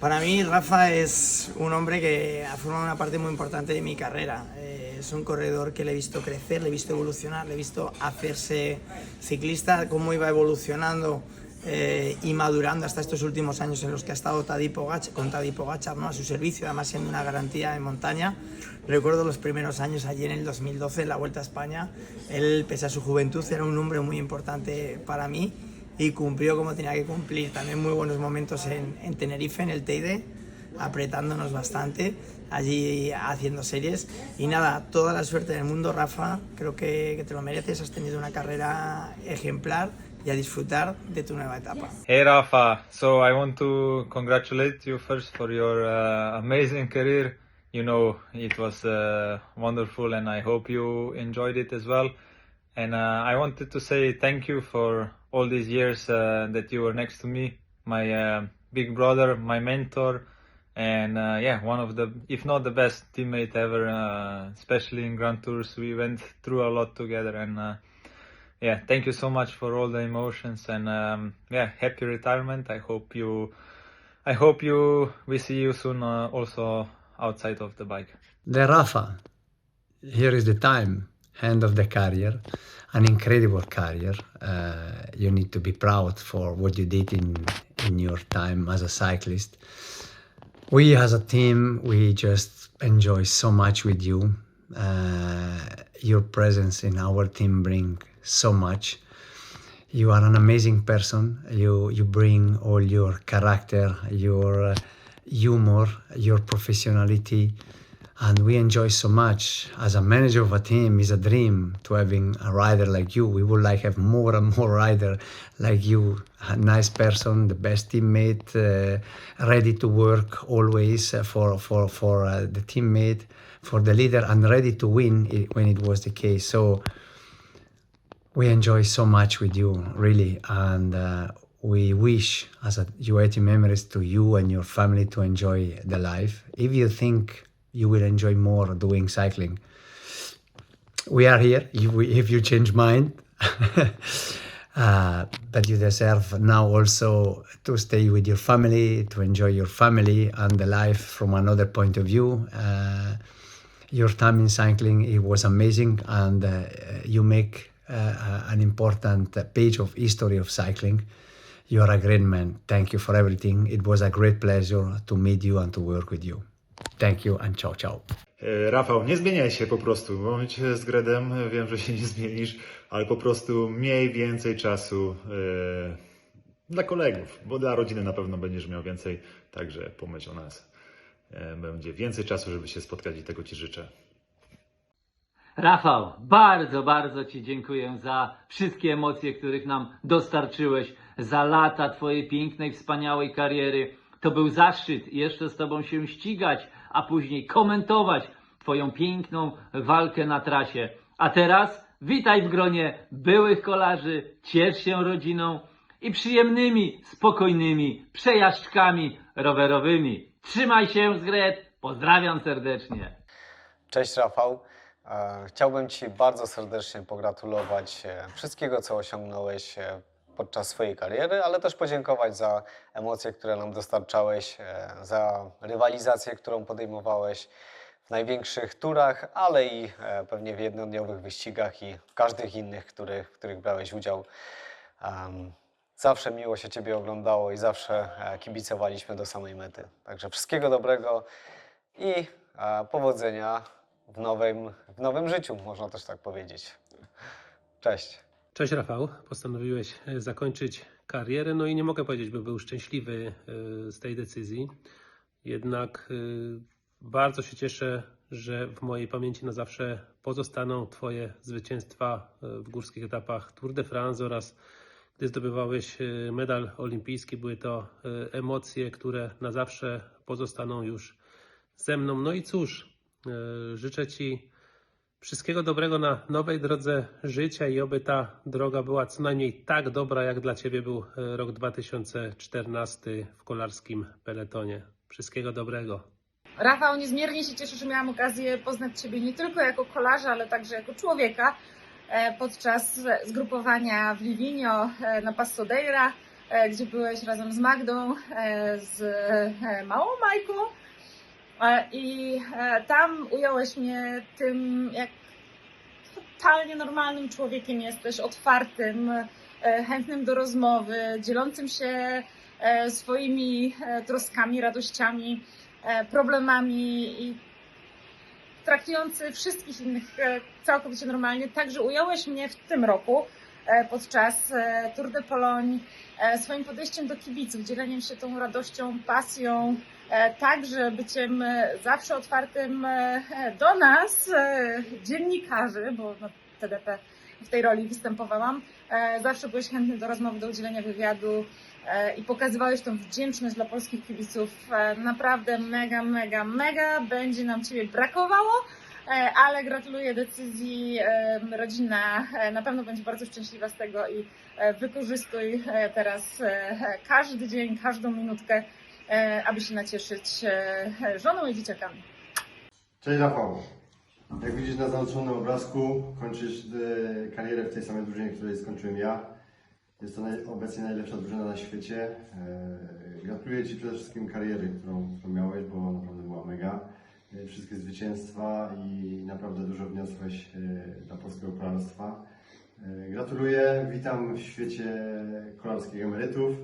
Para mí, Rafa es un hombre que ha formado una parte muy importante de mi carrera. Eh, es un corredor que le he visto crecer, le he visto evolucionar, le he visto hacerse ciclista, cómo iba evolucionando eh, y madurando hasta estos últimos años en los que ha estado Tadej Pogacar, con Tadej Pogacar ¿no? a su servicio, además siendo una garantía en montaña. Recuerdo los primeros años allí en el 2012, en la Vuelta a España. Él, pese a su juventud, era un hombre muy importante para mí y cumplió como tenía que cumplir. También muy buenos momentos en, en Tenerife, en el Teide, apretándonos bastante, allí haciendo series. Y nada, toda la suerte del mundo, Rafa. Creo que, que te lo mereces. Has tenido una carrera ejemplar y a disfrutar de tu nueva etapa. Hey Rafa, so I want to congratulate you first for your uh, amazing career. You know, it was uh, wonderful and I hope you enjoyed it as well. And uh, I wanted to say thank you for all these years uh, that you were next to me, my uh, big brother, my mentor, and uh, yeah, one of the, if not the best teammate ever, especially in Grand Tours. We went through a lot together and yeah, thank you so much for all the emotions and um, yeah, happy retirement. I hope you, I hope you, we see you soon uh, also outside of the bike. The Rafa, here is the time, end of the career, an incredible career. Uh, you need to be proud for what you did in in your time as a cyclist. We as a team, we just enjoy so much with you. Uh, your presence in our team bring so much. You are an amazing person. You you bring all your character, your uh, humor, your professionality, and we enjoy so much. As a manager of a team, is a dream to having a rider like you. We would like have more and more rider like you. A nice person, the best teammate, uh, ready to work always for for for uh, the teammate, for the leader, and ready to win when it was the case. So we enjoy so much with you, really, and uh, we wish as a UAT members to you and your family to enjoy the life. If you think you will enjoy more doing cycling, we are here. If, we, if you change mind, uh, but you deserve now also to stay with your family, to enjoy your family and the life from another point of view. Uh, your time in cycling it was amazing and uh, you make uh, an important page of history of cycling. You are a great man. Thank you for everything. It was a great pleasure to meet you and to work with you thank you and ciao ciao E, Rafał, nie zmieniaj się po prostu. Momencie z Gredem wiem, że się nie zmienisz, ale po prostu miej więcej czasu e, dla kolegów, bo dla rodziny na pewno będziesz miał więcej, także pomyśl o nas. E, będzie więcej czasu, żeby się spotkać i tego Ci życzę. Rafał, bardzo, bardzo Ci dziękuję za wszystkie emocje, których nam dostarczyłeś, za lata Twojej pięknej, wspaniałej kariery. To był zaszczyt jeszcze z Tobą się ścigać, a później komentować Twoją piękną walkę na trasie. A teraz witaj w gronie byłych kolarzy, ciesz się rodziną i przyjemnymi, spokojnymi przejażdżkami rowerowymi. Trzymaj się, Zgret, pozdrawiam serdecznie. Cześć Rafał. E, Chciałbym Ci bardzo serdecznie pogratulować e, wszystkiego, co osiągnąłeś e, podczas swojej kariery, ale też podziękować za emocje, które nam dostarczałeś, e, za rywalizację, którą podejmowałeś w największych turach, ale i e, pewnie w jednodniowych wyścigach i w każdych innych, których, w których brałeś udział. Zawsze miło się Ciebie oglądało i zawsze e, kibicowaliśmy do samej mety. Także wszystkiego dobrego i powodzenia w nowym, w nowym życiu, można też tak powiedzieć. Cześć. Cześć Rafał, postanowiłeś e, zakończyć karierę, no i nie mogę powiedzieć, by był szczęśliwy e, z tej decyzji. Jednak e, bardzo się cieszę, że w mojej pamięci na zawsze pozostaną Twoje zwycięstwa w górskich etapach Tour de France oraz gdy zdobywałeś medal olimpijski. Były to emocje, które na zawsze pozostaną już ze mną. No i cóż, życzę Ci Wszystkiego dobrego na nowej drodze życia i oby ta droga była co najmniej tak dobra, jak dla Ciebie był e, rok 2014 w kolarskim peletonie. Wszystkiego dobrego. Rafał, niezmiernie się cieszę, że miałam okazję poznać Ciebie nie tylko jako kolarza, ale także jako człowieka e, podczas zgrupowania w Livigno e, na Passo d'Eira. gdzie byłeś razem z Magdą, z małą Majką. E, I e, tam ująłeś mnie tym, jak totalnie normalnym człowiekiem jesteś, otwartym, e, chętnym do rozmowy, dzielącym się swoimi troskami, radościami, problemami i traktujący wszystkich innych całkowicie normalnie. Także ująłeś mnie w tym roku podczas e, Tour de Pologne e, swoim podejściem do kibiców, dzieleniem się tą radością, pasją, e, także byciem e, zawsze otwartym e, do nas, e, dziennikarzy, bo na TDP w tej roli występowałam. E, Zawsze byłeś chętny do rozmowy, do udzielenia wywiadu e, i pokazywałeś tą wdzięczność dla polskich kibiców. E, Naprawdę mega, mega, mega będzie nam Ciebie brakowało. E, Ale gratuluję decyzji. Rodzina e, na pewno będzie bardzo szczęśliwa z tego i e, wykorzystuj teraz każdy dzień, każdą minutkę, aby się nacieszyć żoną i dzieciakami. Cześć Rafał. Jak widzisz na załączonym obrazku, kończysz karierę w tej samej drużynie, w której skończyłem ja. Jest to obecnie najlepsza drużyna na świecie. Gratuluję Ci przede wszystkim kariery, którą miałeś, bo naprawdę była mega. E, wszystkie zwycięstwa i naprawdę dużo wniosłeś e, dla polskiego kolarstwa. E, gratuluję, witam w świecie kolarskich emerytów.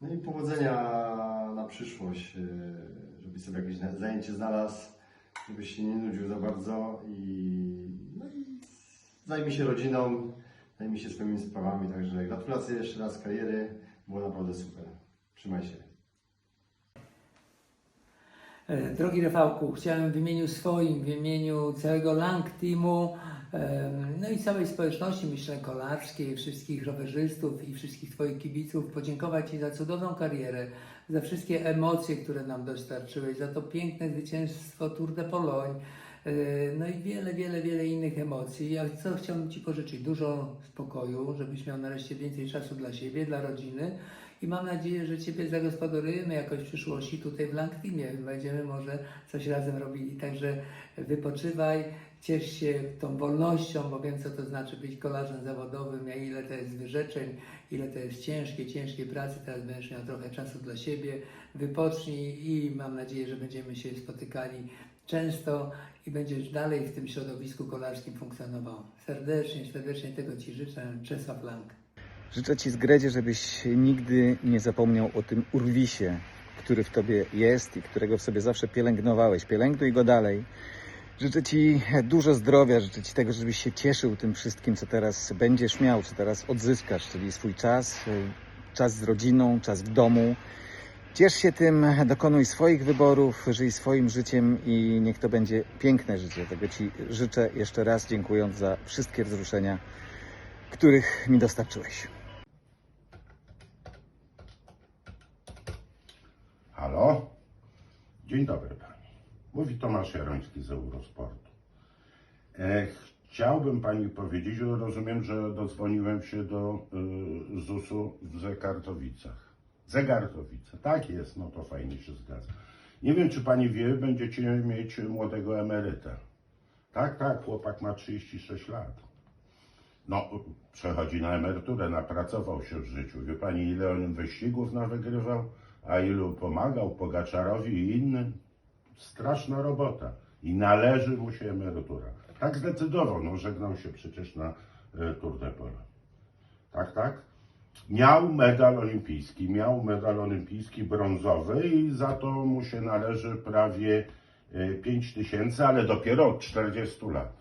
No i powodzenia na przyszłość, żebyś sobie jakieś zajęcie znalazł żebyś się nie nudził za bardzo i, no i zajmij się rodziną, zajmij się swoimi sprawami, także gratulacje jeszcze raz kariery, było naprawdę super. Trzymaj się. E, Drogi Rafałku, chciałem w imieniu swoim, w imieniu całego Lang Teamu, em, no i całej społeczności, myślę, kolarskiej, wszystkich rowerzystów i wszystkich Twoich kibiców podziękować Ci za cudowną karierę, za wszystkie emocje, które nam dostarczyłeś, za to piękne zwycięstwo Tour de Pologne, e, no i wiele, wiele, wiele innych emocji. Ja co chciałbym Ci pożyczyć? Dużo spokoju, żebyś miał nareszcie więcej czasu dla siebie, dla rodziny. I mam nadzieję, że Ciebie zagospodarujemy jakoś w przyszłości tutaj w Lang Teamie. Będziemy może coś razem robili. Także wypoczywaj, ciesz się tą wolnością, bo wiem, co to znaczy być kolarzem zawodowym, a ile to jest wyrzeczeń, ile to jest ciężkiej, ciężkiej pracy. Teraz będziesz miał trochę czasu dla siebie. Wypocznij i mam nadzieję, że będziemy się spotykali często i będziesz dalej w tym środowisku kolarskim funkcjonował. Serdecznie, serdecznie tego Ci życzę. Czesław Lang. Życzę Ci Gredzie, żebyś nigdy nie zapomniał o tym urwisie, który w Tobie jest i którego w sobie zawsze pielęgnowałeś. Pielęgnuj go dalej. Życzę Ci dużo zdrowia, życzę Ci tego, żebyś się cieszył tym wszystkim, co teraz będziesz miał, co teraz odzyskasz, czyli swój czas, czas z rodziną, czas w domu. Ciesz się tym, dokonuj swoich wyborów, żyj swoim życiem i niech to będzie piękne życie. Tego Ci życzę jeszcze raz, dziękując za wszystkie wzruszenia, których mi dostarczyłeś. Halo? Dzień dobry Pani. Mówi Tomasz Jaroński z Eurosportu. E, chciałbym Pani powiedzieć, że rozumiem, że dodzwoniłem się do y, ZUS-u w Zegartowicach. Zegartowice, tak jest, no to fajnie się zgadza. Nie wiem, czy Pani wie, będziecie mieć młodego emeryta. Tak, tak, chłopak ma 36 lat. No, przechodzi na emeryturę, napracował się w życiu. Wie Pani, ile on wyścigów nawygrywał? A ilu pomagał Pogaczarowi i innym. Straszna robota. I należy mu się emerytura. Tak zdecydował, no żegnał się przecież na e, Tour de. Tak, tak. Miał medal olimpijski, miał medal olimpijski brązowy i za to mu się należy prawie 5 tysięcy, ale dopiero od 40 lat.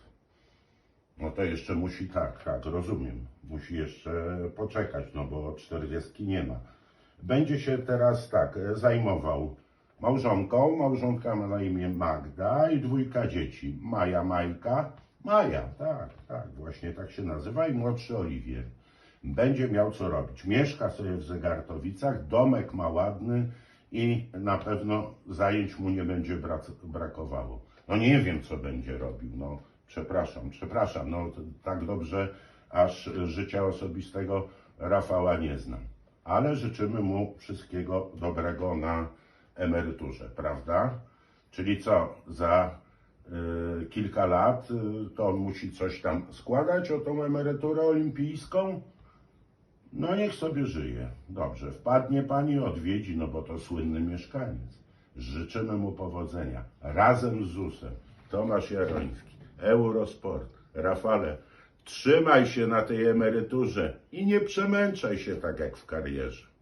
No to jeszcze musi, tak, tak, rozumiem. Musi jeszcze poczekać, no bo 40 nie ma będzie się teraz tak e, zajmował małżonką. Małżonka ma na imię Magda i dwójka dzieci. Maja, Majka. Maja, tak, tak, właśnie tak się nazywa i młodszy Oliwier. Będzie miał co robić. Mieszka sobie w Zegartowicach, domek ma ładny i na pewno zajęć mu nie będzie brak- brakowało. No nie wiem, co będzie robił. No przepraszam, przepraszam. No tak dobrze aż życia osobistego Rafała nie znam ale życzymy mu wszystkiego dobrego na emeryturze, prawda? Czyli co, za y, kilka lat y, to on musi coś tam składać o tą emeryturę olimpijską? No niech sobie żyje. Dobrze, wpadnie pani, odwiedzi, no bo to słynny mieszkaniec. Życzymy mu powodzenia. Razem z ZUS-em. Tomasz Jaroński, Eurosport. Rafale, trzymaj się na tej emeryturze i nie przemęczaj się tak jak w karierze.